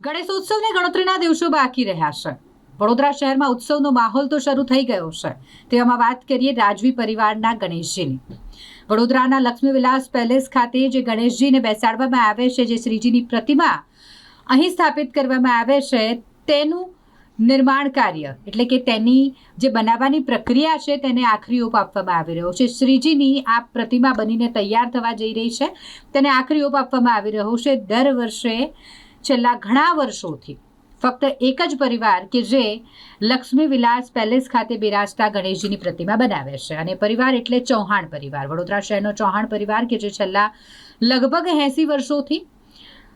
ગણેશોત્સવને ગણતરીના દિવસો બાકી રહ્યા છે. વડોદરા શહેરમાં ઉત્સવનો માહોલ તો શરૂ થઈ ગયો છે. તેવામાં વાત કરીએ રાજવી પરિવારના ગણેશજીની. વડોદરાના લક્ષ્મી વિલાસ પેલેસ ખાતે જે ગણેશજીને બેસાડવામાં આવે છે, જે શ્રીજીની પ્રતિમા અહીં સ્થાપિત કરવામાં આવે છે, તેનું નિર્માણ કાર્ય, એટલે કે તેની જે બનાવવાની પ્રક્રિયા છે, તેને આખરી ઓપ આપવામાં આવી રહ્યો છે. શ્રીજીની આ પ્રતિમા બનીને તૈયાર થવા જઈ રહી છે. તેને આખરી ઓપ આપવામાં આવી રહ્યો છે. દર વર્ષે છેલ્લા ઘણા વર્ષોથી. ફક્ત એક જ પરિવાર કે જે લક્ષ્મી વિલાસ પેલેસ ખાતે બિરાજતા ગણેશજીની પ્રતિમા બનાવે છે. અને પરિવાર એટલે ચૌહાણ પરિવાર. વડોદરા શહેરનો ચૌહાણ પરિવાર કે જે છેલ્લા લગભગ એંસી વર્ષોથી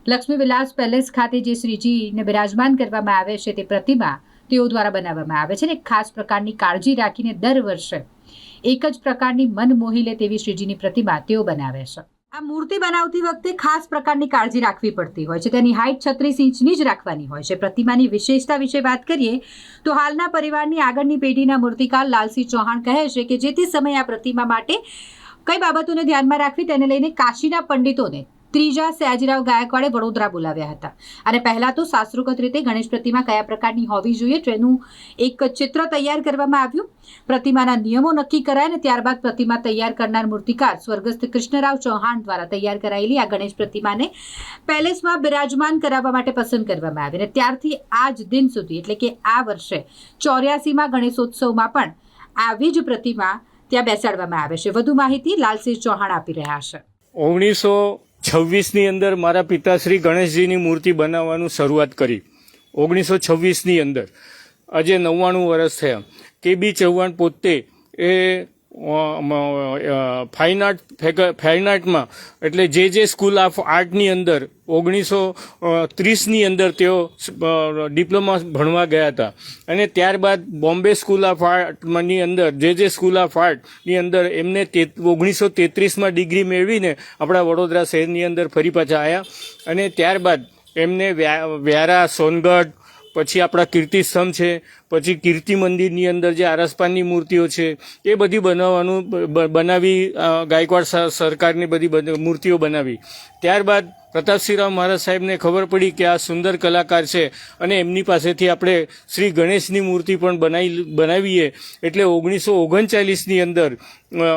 લક્ષ્મી વિલાસ પેલેસ ખાતે જે શ્રીજીને બિરાજમાન કરવામાં આવે છે તે પ્રતિમા તેઓ દ્વારા બનાવવામાં આવે છે અને ખાસ પ્રકારની કાળજી રાખીને દર વર્ષે એક જ પ્રકારની મન મોહી લે તેવી શ્રીજીની પ્રતિમા તેઓ બનાવે છે. આ મૂર્તિ બનાવતી વખતે ખાસ પ્રકારની કાળજી રાખવી પડતી હોય છે. તેની હાઇટ છત્રીસ ઇંચની જ રાખવાની હોય છે. પ્રતિમાની વિશેષતા વિશે વાત કરીએ, તો હાલના પરિવારની આગળની પેઢીના મૂર્તિકાર લાલસિંહ ચૌહાણ કહે છે કે જે તે સમયે આ પ્રતિમા માટે કઈ બાબતોને ધ્યાનમાં રાખવી, તેને લઈને કાશીના પંડિતોને ત્રીજા સયાજીરાવ ગાયકવાડે વડોદરા બોલાવ્યા હતા. અને પહેલા તો શાસ્ત્રોગત રીતે ગણેશ પ્રતિમા કયા પ્રકારની હોવી જોઈએ તેનું એક ચિત્ર તૈયાર કરવામાં આવ્યું. પ્રતિમાના નિયમો નક્કી કરાય અને ત્યારબાદ પ્રતિમા તૈયાર કરનાર મૂર્તિકાર સ્વર્ગસ્થ કૃષ્ણરાવ ચૌહાણ દ્વારા તૈયાર કરાયેલી આ ગણેશ પ્રતિમાને પેલેસમાં બિરાજમાન કરાવવા માટે પસંદ કરવામાં આવી. અને ત્યારથી આજ દિન સુધી, એટલે કે આ વર્ષે, ચોર્યાસીમાં ગણેશોત્સવમાં પણ આવી જ પ્રતિમા ત્યાં બેસાડવામાં આવે છે. વધુ માહિતી લાલસિંહ ચૌહાણ આપી રહ્યા છે. ઓગણીસો છવ્વીસની અંદર મારા પિતાશ્રી ગણેશજીની મૂર્તિ બનાવવાનું શરૂઆત કરી. ઓગણીસો છવ્વીસની અંદર. આજે નવ્વાણું વર્ષ થયા. કે બી ચૌહાણ પોતે એ ફાઇન આર્ટ ફાઇન આર્ટમાં એટલે જે જે સ્કૂલ ઓફ આર્ટની અંદર, ઓગણીસો ત્રીસની અંદર તેઓ ડિપ્લોમા ભણવા ગયા હતા. અને ત્યારબાદ બોમ્બે સ્કૂલ ઓફ આર્ટની અંદર, જે જે સ્કૂલ ઓફ આર્ટની અંદર એમને તે, ઓગણીસો તેત્રીસમાં ડિગ્રી મેળવીને આપણા વડોદરા શહેરની અંદર ફરી પાછા આવ્યા અને ત્યારબાદ એમને વ્યારા સોનગઢ, પછી આપણા કીર્તિસ્તંભ છે પછી કીર્તિ મંદિરની અંદર જે આરસપાનની મૂર્તિઓ છે, એ બધી બનાવવાનું બનાવી ગાયકવાડ સરકારની બધી મૂર્તિઓ બનાવી. ત્યારબાદ પ્રતાપસિંહરાવ મહારાજ સાહેબને ખબર પડી કે આ સુંદર કલાકાર છે અને એમની પાસેથી આપણે શ્રી ગણેશની મૂર્તિ પણ બનાવી બનાવીએ. એટલે ઓગણીસો ઓગણચાલીસની અંદર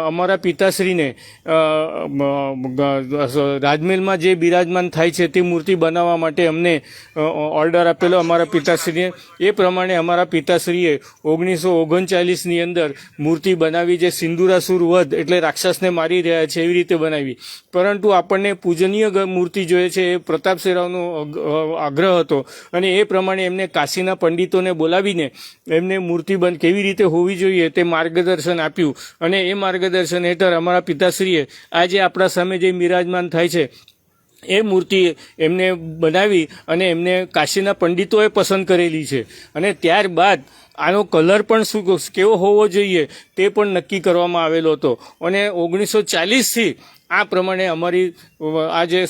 અમારા પિતાશ્રીને રાજમહેલમાં જે બિરાજમાન થાય છે તે મૂર્તિ બનાવવા માટે અમને ઓર્ડર આપેલો અમારા પિતાશ્રીને એ પ્રમાણે અમારા પિતાશ્રીએ ઓગણીસો ઓગણચાલીસની અંદર મૂર્તિ બનાવી જે સિંદુરાસુર વધ એટલે રાક્ષસને મારી રહ્યા છે એવી રીતે બનાવી. પરંતુ આપણને પૂજનીય મૂર્તિ જોઈએ છે એ પ્રતાપ શેરાવનો આગ્રહ હતો અને એ પ્રમાણે એમને કાશીના પંડિતોને બોલાવીને એમને મૂર્તિ બંધ કેવી રીતે હોવી જોઈએ તે માર્ગદર્શન આપ્યું. અને એ માર્ગદર્શન હેઠળ અમારા પિતાશ્રીએ આજે આપણા સામે જે બિરાજમાન થાય છે એ મૂર્તિ એમને બનાવી અને એમને કાશીના પંડિતોએ પસંદ કરેલી છે. અને ત્યારબાદ આનો કલર પણ શું કેવો હોવો જોઈએ તે પણ નક્કી કરવામાં આવેલો હતો. અને ઓગણીસો ચાલીસથી આ પ્રમાણે અમારી આ જે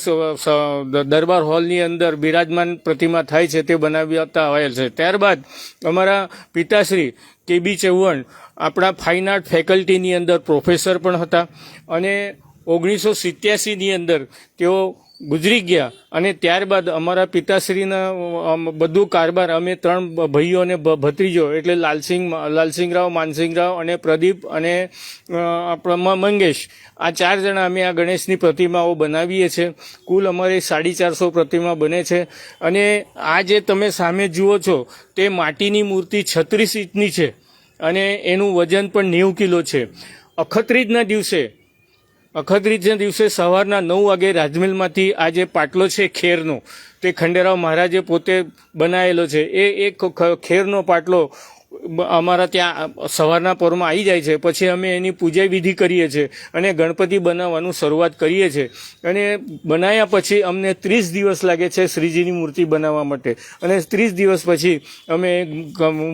દરબાર હોલની અંદર બિરાજમાન પ્રતિમા થાય છે તે બનાવતા આવેલ છે. ત્યારબાદ અમારા પિતાશ્રી કે બી ચૌહાણ આપણા ફાઇન આર્ટ ફેકલ્ટીની અંદર પ્રોફેસર પણ હતા. અને ઓગણીસો સિત્યાસીની અંદર તેઓ ગુજરી ગયા અને ત્યારબાદ અમારા પિતાશ્રીના બધું કારબાર અમે ત્રણ ભાઈઓ અને ભત્રીજો, એટલે લાલસિંહ લાલસિંહરાવ, માનસિંહરાવ અને પ્રદીપ અને મંગેશ. આ ચાર જણા અમે આ ગણેશની પ્રતિમાઓ બનાવીએ છીએ કુલ અમારે સાડી ચારસો પ્રતિમા બને છે. અને આ જે તમે સામે જુઓ છો, તે માટીની મૂર્તિ છત્રીસ ઇંચની છે અને એનું વજન પણ નેવું કિલો છે. અખત્રીજના દિવસે અખત્રીજના દિવસે સવારના નવ વાગે રાજમહેલમાંથી આ જે પાટલો છે ખેરનો, તે ખંડેરાવ મહારાજે પોતે બનાવેલો છે. એ એક ખેરનો પાટલો અમારા ત્યાં સવારના પોરમાં આવી જાય છે, પછી અમે એની પૂજા વિધિ કરીએ છીએ અને ગણપતિ બનાવવાનું શરૂઆત કરીએ છીએ અને બનાવ્યા પછી અમને ત્રીસ દિવસ લાગે છે શ્રીજીની મૂર્તિ બનાવવા માટે. અને ત્રીસ દિવસ પછી અમે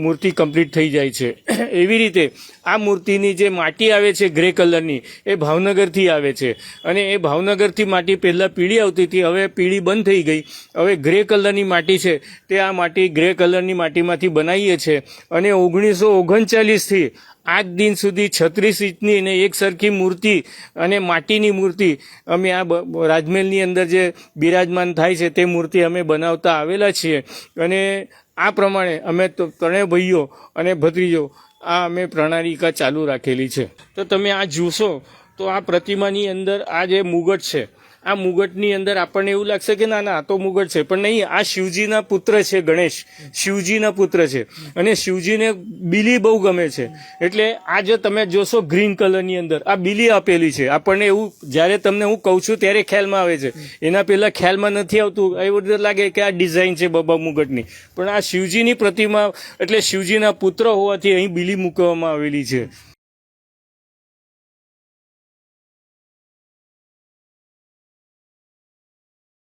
મૂર્તિ કમ્પ્લીટ થઈ જાય છે. એવી રીતે આ મૂર્તિની જે માટી આવે છે ગ્રે કલરની, એ ભાવનગરથી આવે છે. અને એ ભાવનગરથી માટી પહેલાં પીળી આવતી હતી, હવે પીળી બંધ થઈ ગઈ. હવે ગ્રે કલરની માટી છે, તે આ માટી ગ્રે કલરની માટીમાંથી બનાવીએ છીએ અને ઓગણીસો ઓગણચાલીસથી આજ દિન સુધી છત્રીસ ઇંચની અને એક સરખી મૂર્તિ અને માટીની મૂર્તિ અમે આ રાજમહેલની અંદર જે બિરાજમાન થાય છે તે મૂર્તિ અમે બનાવતા આવેલા છીએ. અને આ પ્રમાણે અમે ત્રણેય ભાઈઓ અને ભત્રીજો આ અમે પ્રણાલિકા ચાલુ રાખેલી છે. તો તમે આ જોશો તો આ પ્રતિમાની અંદર આ જે મુગટ છે આ મુગટની અંદર આપણને એવું લાગશે કે ના ના, આ તો મુગટ છે. પણ નહીં, આ શિવજીના પુત્ર છે ગણેશ. શિવજીના પુત્ર છે. અને શિવજીને બીલી બહુ ગમે છે. એટલે આ જો તમે જોશો ગ્રીન કલરની અંદર, આ બિલી આપેલી છે. આપણને એવું, જ્યારે તમને હું કહું છું ત્યારે ખ્યાલમાં આવે છે. એના પહેલા ખ્યાલમાં નથી આવતું. એવું રીતે લાગે કે આ ડિઝાઇન છે બાબા મુગટની. પણ આ શિવજીની પ્રતિમા, એટલે શિવજીના પુત્ર હોવાથી અહીં બીલી મૂકવામાં આવેલી છે.